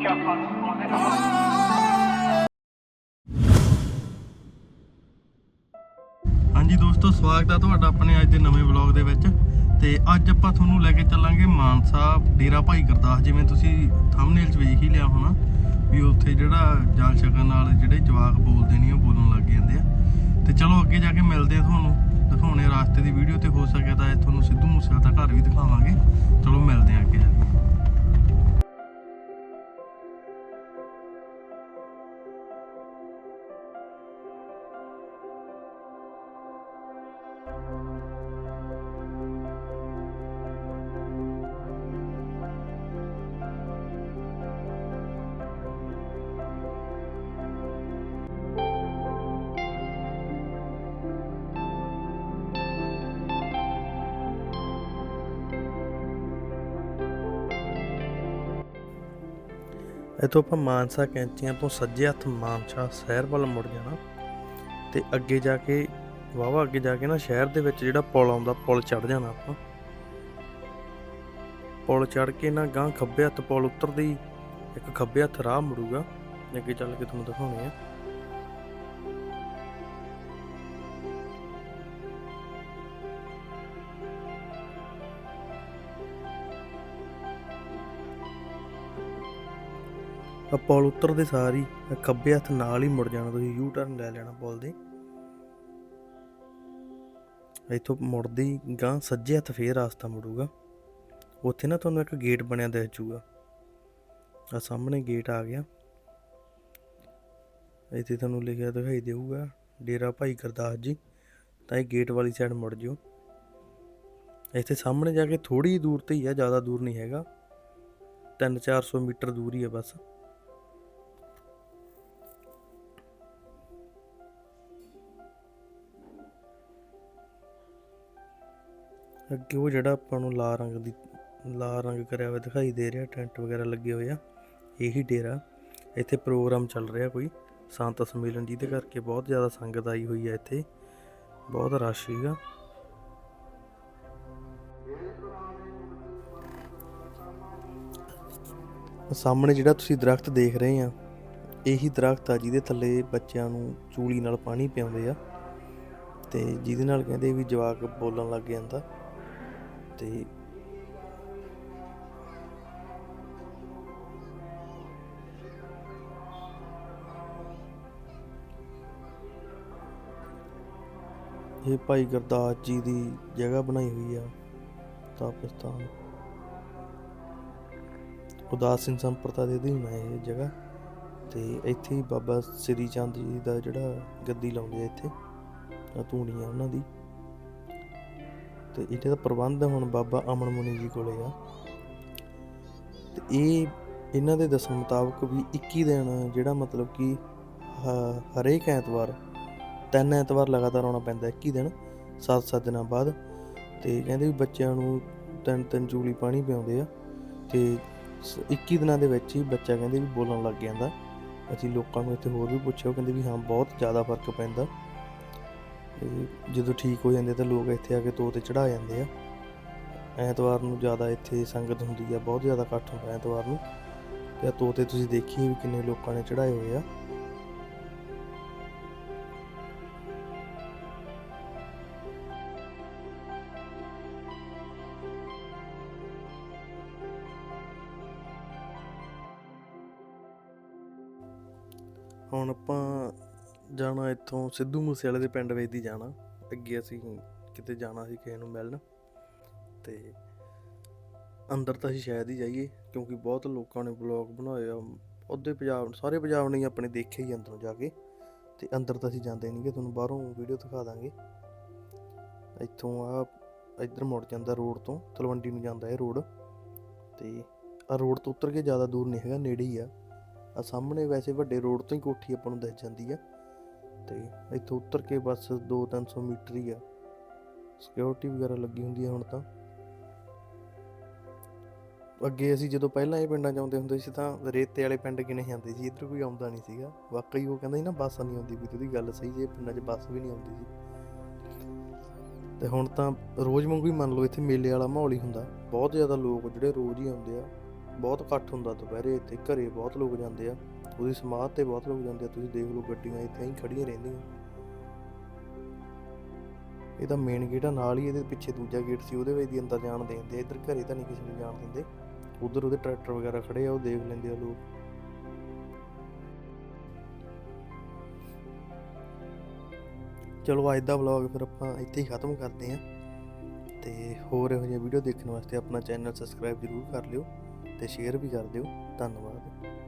ਹਾਂਜੀ ਦੋਸਤੋ, ਸਵਾਗਤ ਹੈ ਤੁਹਾਡਾ ਆਪਣੇ ਅੱਜ ਦੇ ਨਵੇਂ ਵਲੌਗ ਦੇ ਵਿੱਚ। ਤੇ ਅੱਜ ਆਪਾਂ ਤੁਹਾਨੂੰ ਲੈ ਕੇ ਚੱਲਾਂਗੇ ਮਾਨਸਾ ਡੇਰਾ ਭਾਈ ਗੁਰਦਾਸ, ਜਿਵੇਂ ਤੁਸੀਂ ਥੰਬਨੇਲ 'ਚ ਵੇਖ ਹੀ ਲਿਆ ਹੋਣਾ ਵੀ ਉੱਥੇ ਜਿਹੜਾ ਜਾਲ ਛਕਣ ਨਾਲ ਜਿਹੜੇ ਜਵਾਕ ਬੋਲਦੇ ਨਹੀਂ ਉਹ ਬੋਲਣ ਲੱਗ ਜਾਂਦੇ ਆ। ਤੇ ਚਲੋ ਅੱਗੇ ਜਾ ਕੇ ਮਿਲਦੇ ਆ ਤੁਹਾਨੂੰ, ਦਿਖਾਉਣੇ ਰਾਸਤੇ ਦੀ ਵੀਡੀਓ ਤੇ ਹੋ ਸਕਿਆ ਤਾਂ ਇਹ ਤੁਹਾਨੂੰ ਸਿੱਧੂ ਮੂਸੇਵਾਲਾ ਦਾ ਘਰ ਵੀ ਦਿਖਾਵਾਂਗੇ। ਚਲੋ ਮਿਲਦੇ ਆ ਅੱਗੇ ਜਾ ਕੇ। ਇਥੋਂ ਆਪਾਂ ਮਾਨਸਾ ਕੈਂਚੀਆਂ ਤੋਂ ਸੱਜੇ ਹੱਥ ਮਾਨਸਾ ਸ਼ਹਿਰ ਵੱਲ ਮੁੜ ਜਾਣਾ ਤੇ ਅੱਗੇ ਜਾ ਕੇ ਵਾਵਾ ਅੱਗੇ ਜਾ ਕੇ ਨਾ ਸ਼ਹਿਰ ਦੇ ਵਿੱਚ ਜਿਹੜਾ ਪੁਲ ਆਉਂਦਾ, ਪੁਲ ਚੜ ਜਾਣਾ ਆਪਾਂ। ਪੁਲ ਚੜ ਕੇ ਨਾ ਗਾਂ ਖੱਬੇ ਹੱਥ ਪੁਲ ਉਤਰਦੇ ਹੀ ਇੱਕ ਖੱਬੇ ਹੱਥ ਰਾਹ ਮੁੜੂਗਾ। ਅੱਗੇ ਚੱਲ ਕੇ ਤੁਹਾਨੂੰ ਦਿਖਾਉਣੇ ਆ। ਪੁਲ ਉਤਰਦੇ ਸਾਰ ਹੀ ਖੱਬੇ ਹੱਥ ਨਾਲ ਹੀ ਮੁੜ ਜਾਣਾ, ਤੁਸੀਂ ਯੂ ਟਰਨ ਲੈ ਲੈਣਾ ਪੁਲ ਦੇ। ਇੱਥੋਂ ਮੁੜਦੇ ਹੀ ਗਾਂ ਸੱਜੇ ਹੱਥ ਫੇਰ ਰਾਸਤਾ ਮੁੜੂਗਾ। ਉੱਥੇ ਨਾ ਤੁਹਾਨੂੰ ਇੱਕ ਗੇਟ ਬਣਿਆ ਦਿਖ ਜੂਗਾ ਆ ਸਾਹਮਣੇ ਗੇਟ ਆ ਗਿਆ। ਇੱਥੇ ਤੁਹਾਨੂੰ ਲਿਖਿਆ ਦਿਖਾਈ ਦੇਊਗਾ, ਡੇਰਾ ਭਾਈ ਗੁਰਦਾਸ ਜੀ, ਤਾਂ ਇਹ ਗੇਟ ਵਾਲੀ ਸਾਈਡ ਮੁੜ ਜਿਓ। ਇੱਥੇ ਸਾਹਮਣੇ ਜਾ ਕੇ ਥੋੜੀ ਦੂਰ ਤੇ ਹੀ ਆ, ਜ਼ਿਆਦਾ ਦੂਰ ਨਹੀਂ ਹੈਗਾ। 3-400 ਮੀਟਰ ਦੂਰ ਹੀ ਆ ਬਸ। ਅੱਗੇ ਉਹ ਜਿਹੜਾ ਆਪਾਂ ਨੂੰ ਲਾਲ ਰੰਗ ਦੀ, ਲਾਲ ਰੰਗ ਕਰਿਆ ਹੋਇਆ ਦਿਖਾਈ ਦੇ ਰਿਹਾ, ਟੈਂਟ ਵਗੈਰਾ ਲੱਗੇ ਹੋਏ ਆ, ਇਹੀ ਡੇਰਾ। ਇੱਥੇ ਪ੍ਰੋਗਰਾਮ ਚੱਲ ਰਿਹਾ ਕੋਈ, ਸੰਤ ਸੰਮੇਲਨ ਜਿਹਦੇ ਕਰਕੇ ਬਹੁਤ ਜ਼ਿਆਦਾ ਸੰਗਤ ਆਈ ਹੋਈ ਹੈ ਇੱਥੇ, ਬਹੁਤ ਰਸ਼ ਸੀਗਾ। ਸਾਹਮਣੇ ਜਿਹੜਾ ਤੁਸੀਂ ਦਰਖਤ ਦੇਖ ਰਹੇ ਆ, ਇਹੀ ਦਰਖਤ ਆ ਜਿਹਦੇ ਥੱਲੇ ਬੱਚਿਆਂ ਨੂੰ ਚੂਲੀ ਨਾਲ ਪਾਣੀ ਪਿਆਉਂਦੇ ਆ, ਤੇ ਜਿਹਦੇ ਨਾਲ ਕਹਿੰਦੇ ਵੀ ਜਵਾਕ ਬੋਲਣ ਲੱਗ ਜਾਂਦਾ। ਤੇ ਇਹ ਭਾਈ ਗੁਰਦਾਸ ਜੀ ਦੀ ਜਗ੍ਹਾ ਬਣਾਈ ਹੋਈ ਆ ਤਾਪਸਤਾਨ ਉਦਾਸ ਸਿੰਘ ਸੰਪਰਦਾ ਦੇ ਅਧੀਨ ਹੈ ਇਹ ਜਗ੍ਹਾ। ਤੇ ਇੱਥੇ ਹੀ ਬਾਬਾ ਸ੍ਰੀ ਚੰਦ ਜੀ ਦਾ ਜਿਹੜਾ ਗੱਦੀ ਲਾਉਂਦੇ ਆ ਇੱਥੇ ਆ ਧੂਣੀਆਂ ਉਹਨਾਂ ਦੀ। ਤੇ ਇਹਦਾ ਪ੍ਰਬੰਧ ਹੁਣ ਬਾਬਾ ਅਮਨ ਮੁਨੀ ਜੀ ਕੋਲੇ ਆ। ਤੇ ਇਹ ਇਹਨਾਂ ਦੇ ਦੱਸਣ ਮੁਤਾਬਕ ਵੀ 21 ਦਿਨ ਜਿਹੜਾ ਮਤਲਬ ਕਿ ਹਰੇਕ ਐਤਵਾਰ, ਤਿੰਨ ਐਤਵਾਰ ਲਗਾਤਾਰ ਆਉਣਾ ਪੈਂਦਾ 21 ਦਿਨ 7-7 ਦਿਨਾਂ ਬਾਅਦ। ਤੇ ਕਹਿੰਦੇ ਵੀ ਬੱਚਿਆਂ ਨੂੰ ਤਿੰਨ ਤਿੰਨ ਚੂਲੀ ਪਾਣੀ ਪਿਆਉਂਦੇ ਆ। ਤੇ ਸ- 21 ਦਿਨਾਂ ਦੇ ਵਿੱਚ ਹੀ ਬੱਚਾ ਕਹਿੰਦੇ ਵੀ ਬੋਲਣ ਲੱਗ ਜਾਂਦਾ। ਅਸੀਂ ਲੋਕਾਂ ਨੂੰ ਇੱਥੇ ਹੋਰ ਵੀ ਪੁੱਛਿਆ ਕਹਿੰਦੇ ਵੀ ਹਾਂ, ਬਹੁਤ ਜ਼ਿਆਦਾ ਫ਼ਰਕ ਪੈਂਦਾ। ਜਦੋਂ ਠੀਕ ਹੋ ਜਾਂਦੇ ਤਾਂ ਲੋਕ ਇੱਥੇ ਆ ਕੇ ਤੋਤੇ ਚੜਾ ਜਾਂਦੇ ਆ। ਐਤਵਾਰ ਨੂੰ ਜ਼ਿਆਦਾ ਇੱਥੇ ਸੰਗਤ ਹੁੰਦੀ ਆ, ਬਹੁਤ ਜ਼ਿਆਦਾ ਇਕੱਠ ਹੁੰਦਾ ਐਤਵਾਰ ਨੂੰ। ਤੇ ਤੋਤੇ ਤੁਸੀਂ ਦੇਖੀ ਵੀ ਕਿੰਨੇ ਲੋਕਾਂ ਨੇ ਚੜਾਏ ਹੋਏ ਆ। ਹੁਣ ਆਪਾਂ ਜਾਣਾ ਇੱਥੋਂ ਸਿੱਧੂ ਮੂਸੇਵਾਲੇ ਦੇ ਪਿੰਡ ਵੇਚ ਦੀ ਜਾਣਾ। ਅੱਗੇ ਅਸੀਂ ਕਿਤੇ ਜਾਣਾ ਸੀ ਕਿਸੇ ਨੂੰ ਮਿਲਣ ਤੇ ਅੰਦਰ ਤਾਂ ਅਸੀਂ ਸ਼ਾਇਦ ਹੀ ਜਾਈਏ ਕਿਉਂਕਿ ਬਹੁਤ ਲੋਕਾਂ ਨੇ ਬਲੌਗ ਬਣਾਏ ਆ। ਉਹਦੇ ਪੰਜਾਬ, ਸਾਰੇ ਪੰਜਾਬ ਨੇ ਆਪਣੇ ਦੇਖੇ ਹੀ ਅੰਦਰੋਂ ਜਾ ਕੇ ਤੇ ਅੰਦਰ ਤਾਂ ਅਸੀਂ ਜਾਂਦੇ ਨਹੀਂਗੇ ਤੁਹਾਨੂੰ ਬਾਹਰੋਂ ਵੀਡੀਓ ਦਿਖਾ ਦਾਂਗੇ। ਇੱਥੋਂ ਆ, ਇੱਧਰ ਮੁੜ ਜਾਂਦਾ ਰੋਡ ਤੋਂ, ਤਲਵੰਡੀ ਨੂੰ ਜਾਂਦਾ ਇਹ ਰੋਡ ਤੇ ਆ ਰੋਡ ਤੋਂ ਉਤਰ ਕੇ ਜ਼ਿਆਦਾ ਦੂਰ ਨਹੀਂ ਹੈਗਾ, ਨੇੜੇ ਹੀ ਆ। ਆ ਸਾਹਮਣੇ ਵੈਸੇ ਵੱਡੇ ਰੋਡ ਤੋਂ ਹੀ ਕੋਠੀ ਆਪਾਂ ਨੂੰ ਦਿਖ ਜਾਂਦੀ ਆ। ਤੇ ਇੱਥੋਂ ਉਤਰ ਕੇ ਬਸ 2-300 ਮੀਟਰ ਹੀ ਆ। ਸਿਕਿਉਰਿਟੀ ਵਗੈਰਾ ਲੱਗੀ ਹੁੰਦੀ ਆ ਹੁਣ ਤਾਂ। ਅੱਗੇ ਅਸੀਂ ਜਦੋਂ ਪਹਿਲਾਂ ਇਹ ਪਿੰਡਾਂ 'ਚ ਆਉਂਦੇ ਹੁੰਦੇ ਸੀ ਤਾਂ ਰੇਤੇ ਵਾਲੇ ਪਿੰਡ ਕਿਨੇ ਜਾਂਦੇ ਸੀ, ਇੱਧਰ ਕੋਈ ਆਉਂਦਾ ਨਹੀਂ ਸੀਗਾ। ਵਾਕਈ ਉਹ ਕਹਿੰਦਾ ਸੀ ਨਾ ਬੱਸ ਨਹੀਂ ਆਉਂਦੀ ਵੀ ਉਹਦੀ ਗੱਲ ਸਹੀ ਜੇ, ਪਿੰਡਾਂ 'ਚ ਬੱਸ ਵੀ ਨਹੀਂ ਆਉਂਦੀ ਸੀ। ਤੇ ਹੁਣ ਤਾਂ ਰੋਜ਼ ਵਾਂਗੂ ਹੀ ਮੰਨ ਲਓ ਇੱਥੇ ਮੇਲੇ ਵਾਲਾ ਮਾਹੌਲ ਹੀ ਹੁੰਦਾ। ਬਹੁਤ ਜ਼ਿਆਦਾ ਲੋਕ ਜਿਹੜੇ ਰੋਜ਼ ਹੀ ਆਉਂਦੇ ਆ। ਬਹੁਤ ਇਕੱਠ ਹੁੰਦਾ ਦੁਪਹਿਰੇ ਇੱਥੇ, ਘਰੇ ਬਹੁਤ ਲੋਕ ਜਾਂਦੇ ਆ। ਉਹਦੀ ਸਮਾਧ ਤੇ ਬਹੁਤ ਲੋਕ ਜਾਂਦੇ ਆ। ਤੁਸੀਂ ਦੇਖ ਲਓ ਗੱਡੀਆਂ ਇੱਥੇ ਹੀ ਖੜੀਆਂ ਰਹਿੰਦੀਆਂ। ਇਹਦਾ ਮੇਨ ਗੇਟ ਆ, ਨਾਲ ਹੀ ਇਹਦੇ ਪਿੱਛੇ ਦੂਜਾ ਗੇਟ ਸੀ, ਉਹਦੇ ਵਿੱਚ ਦੀ ਅੰਦਰ ਜਾਣ ਦਿੰਦੇ ਇੱਧਰ ਘਰੇ ਤਾਂ ਨਹੀਂ ਕਿਸੇ ਨੂੰ ਜਾਣ ਦਿੰਦੇ। ਉਧਰ ਉਹਦੇ ਟਰੈਕਟਰ ਵਗੈਰਾ ਖੜੇ ਆ, ਉਹ ਦੇਖ ਲੈਂਦੇ ਆ ਲੋਕ। ਚਲੋ ਅੱਜ ਦਾ ਵਲੌਗ ਫਿਰ ਆਪਾਂ ਇੱਥੇ ਹੀ ਖਤਮ ਕਰਦੇ ਹਾਂ। ਤੇ ਹੋਰ ਇਹੋ ਜਿਹੀਆਂ ਵੀਡੀਓ ਦੇਖਣ ਵਾਸਤੇ ਆਪਣਾ ਚੈਨਲ ਸਬਸਕ੍ਰਾਈਬ ਜ਼ਰੂਰ ਕਰ ਲਿਓ। ਤੇ ਸ਼ੇਅਰ ਵੀ ਕਰ ਦਿਓ। ਧੰਨਵਾਦ।